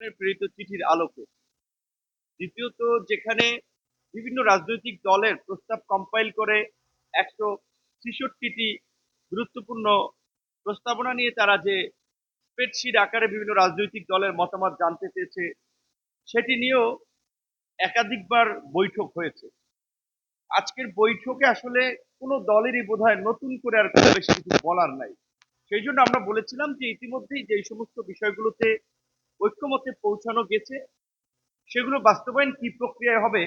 প্রেরিত চিঠির আলোকে। দ্বিতীয়ত, যেখানে বিভিন্ন রাজনৈতিক দলের প্রস্তাব কম্পাইল করে একশো ছেষট্টিটি গুরুত্বপূর্ণ প্রস্তাবনা নিয়ে তারা যে স্প্রেডশিট আকারে বিভিন্ন রাজনৈতিক দলের মতামত জানতে চেয়েছে, সেটি নিয়েও একাধিকবার বৈঠক হয়েছে। আজকের বৈঠকে আসলে কোনো দলেরই বোধহয় নতুন করে আর বেশি কিছু বলার নাই। সেই জন্য আমরা বলেছিলাম যে ইতিমধ্যেই যে সমস্ত বিষয়গুলোতে ঐক্যমতে পৌঁছানো গেছে, সেগুলো বাস্তবায়ন কি প্রক্রিয়ায় হবে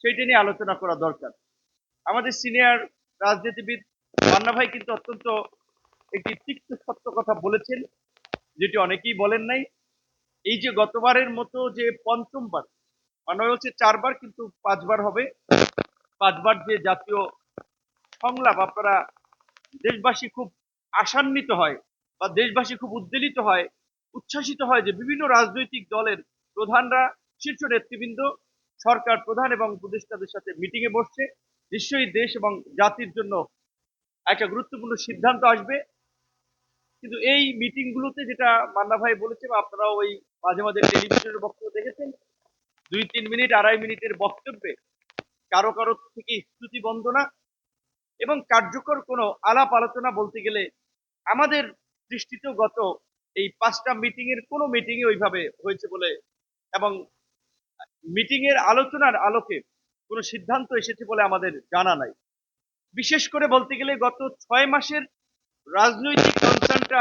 সেইটা নিয়ে আলোচনা করা দরকার। আমাদের সিনিয়র রাজনীতিবিদ মান্না ভাই কিন্তু অত্যন্ত একটি তিক্ত সত্য কথা বলেছেন, যেটি অনেকেই বলেন নাই। এই যে গতবারের মতো যে পঞ্চমবার মানে হচ্ছে চারবার কিন্তু পাঁচবার হবে। পাঁচবার যে জাতীয় সংলাপ, আপনারা দেশবাসী খুব আশান্বিত হয় বা দেশবাসী খুব উদ্বেলিত হয় উচ্ছ্বাসিত হয় যে বিভিন্ন রাজনৈতিক দলের প্রধানরা, শীর্ষ নেতৃবৃন্দ, সরকার প্রধান এবং উপদেষ্টাদের সাথে মিটিং এ বসছে। নিশ্চয়ই দেশ এবং জাতির জন্য একটা গুরুত্বপূর্ণ সিদ্ধান্ত আসবে। কিন্তু এই মিটিং গুলোতে যেটা মান্না ভাই বলেছে বা আপনারাও ওই মাঝে মাঝে টেলিভিশনের বক্তব্য দেখেছেন, দুই তিন মিনিট, আড়াই মিনিটের বক্তব্যে কারও কারও থেকে স্তুতি বন্দনা এবং কার্যকর কোনো আলাপ আলোচনা বলতে গেলে আমাদের দৃষ্টিতেও গত এই পাঁচটা মিটিং এর কোনো মিটিং ওইভাবে হয়েছে বলে এবং মিটিং এর আলোচনার আলোকে কোনো সিদ্ধান্ত এসেছে বলে আমাদের জানা নাই। বিশেষ করে বলতে গেলে গত ছয় মাসের রাজনৈতিক কনসার্নটা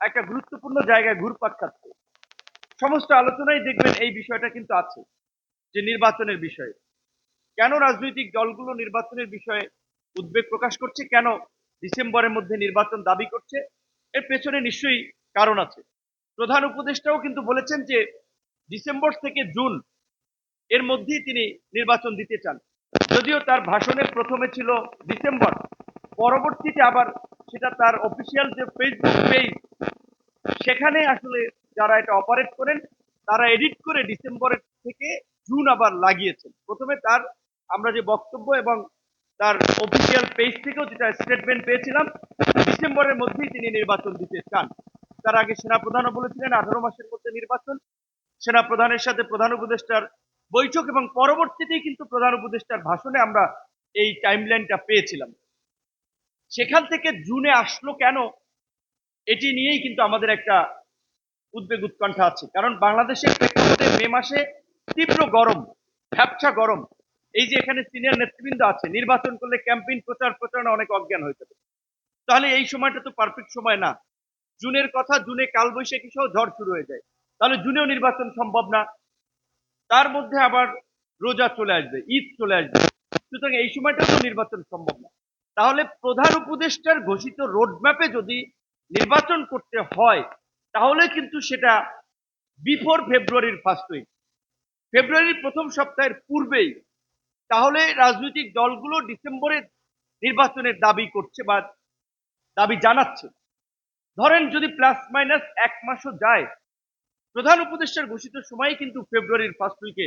একটা গুরুত্বপূর্ণ জায়গায় ঘুরপাক খাচ্ছে। সমস্ত আলোচনায় দেখবেন এই বিষয়টা কিন্তু আছে, যে নির্বাচনের বিষয়ে। কেন রাজনৈতিক দলগুলো নির্বাচনের বিষয়ে উদ্বেগ প্রকাশ করছে? কেন ডিসেম্বরের মধ্যে নির্বাচন দাবি করছে? এর পেছনে নিশ্চয়ই কারণ আছে। প্রধান উপদেষ্টাও কিন্তু বলেছেন যে, ডিসেম্বর থেকে জুন এর মধ্যেই তিনি নির্বাচন দিতে চান। যদিও তার ভাষণের প্রথমে ছিল ডিসেম্বর, পরবর্তীতে আবার সেটা তার অফিসিয়াল যে ফেসবুক পেজ, সেখানে আসলে যারা এটা অপারেট করেন, তারা এডিট করে ডিসেম্বরের থেকে জুন আবার লাগিয়েছেন। প্রথমে তার আমরা যে বক্তব্য এবং তার অফিসিয়াল পেজ থেকেও যেটা স্টেটমেন্ট পেয়েছিলাম, ডিসেম্বরের মধ্যেই তিনি নির্বাচন দিতে চান। তার আগে সেনাপ্রধানও বলেছিলেন, আঠারো মাসের মধ্যে নির্বাচন। সেনাপ্রধানের সাথে প্রধান উপদেষ্টার বৈঠক এবং পরবর্তীতেই কিন্তু প্রধান উপদেষ্টার ভাষণে আমরা এই টাইমলাইনটা পেয়েছিলাম। সেখান থেকে জুনে আসলো কেন, এটি নিয়েই কিন্তু আমাদের একটা উদ্বেগ উৎকণ্ঠা আছে। কারণ বাংলাদেশের প্রেক্ষাপটে মে মাসে তীব্র গরম ভ্যাপসা গরম। এই যে এখানে সিনিয়র নেতৃবৃন্দ আছে, নির্বাচন করলে ক্যাম্পেইন প্রচার প্রচারণা অনেক অজ্ঞান হয়ে যাবে। তাহলে এই সময়টা তো পারফেক্ট সময় না। জুনের কথা, জুনে কালবৈশাখী সহ ঝড় শুরু হয়ে যায়। তাহলে জুনেও নির্বাচন সম্ভব না। তার মধ্যে আবার রোজা চলে আসবে, ঈদ চলে আসবে। সুতরাং এই সময়টাও তো নির্বাচন সম্ভব না। তাহলে প্রধান উপদেষ্টার ঘোষিত রোডম্যাপে যদি নির্বাচন করতে হয়, তাহলে কিন্তু সেটা বিফোর ফেব্রুয়ারির ফার্স্ট উইক ফেব্রুয়ারির প্রথম সপ্তাহের পূর্বেই। তাহলে রাজনৈতিক দলগুলো ডিসেম্বরে নির্বাচনের দাবি করছে বা দাবি জানাচ্ছে। ধরেন যদি প্লাস মাইনাস এক মাসও যায়, প্রধান উপদেষ্টার ঘোষিত সময় কিন্তু ফেব্রুয়ারির ফার্স্ট উইকে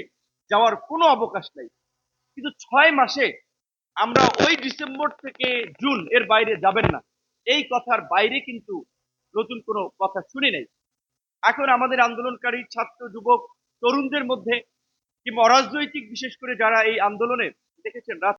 যাওয়ার কোনো অবকাশ নাই। কিন্তু ছয় মাসে আমরা ওই ডিসেম্বর থেকে জুন এর বাইরে যাবেন না। এই কথার বাইরে কিন্তু নতুন কোনো কথা শুনি নাই। এখন আমাদের আন্দোলনকারী ছাত্র, যুবক, তরুণদের মধ্যে কিংবা অরাজনৈতিক বিশেষ করে যারা এই আন্দোলনে দেখেছেন